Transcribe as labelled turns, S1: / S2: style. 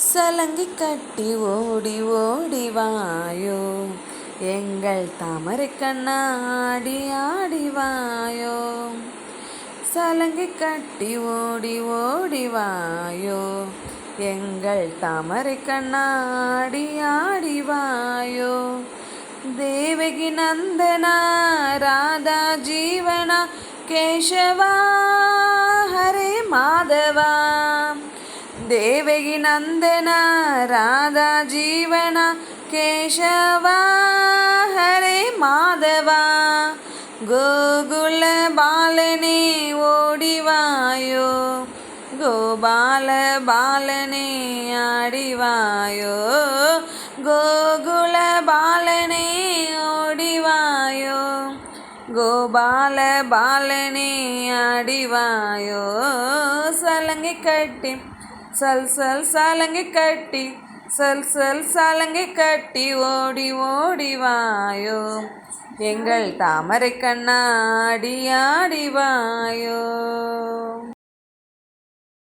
S1: சலங்கி கட்டி ஓடி ஓடி வாயோ. எங்கள் தாமரை கண்ணாடி ஆடி வாயோ. சலங்கி கட்டி ஓடி ஓடி வாயோ. எங்கள் தாமரை கண்ணாடி ஆடி வாயோ. தேவகி நந்தனா ராதா ஜீவனா கேசவா ஹரே மாதவா. தேவகி நந்தன ராதா ஜீவன கேசவ ஹரே மாதவா. கோகுல பாலனே ஓடிவாயோ கோபால பாலனே ஆடிவாயோ கோகுல பாலனே ஓடிவாயோ கோபால பாலனே ஆடிவாயோ. சலங்கை கட்டி சல் சல் சலங்கை கட்டி சல் சல் சலங்கை கட்டி ஓடி ஓடி வாயோ. எங்கள் தாமரை கண்ணாடி ஆடி வாயோ.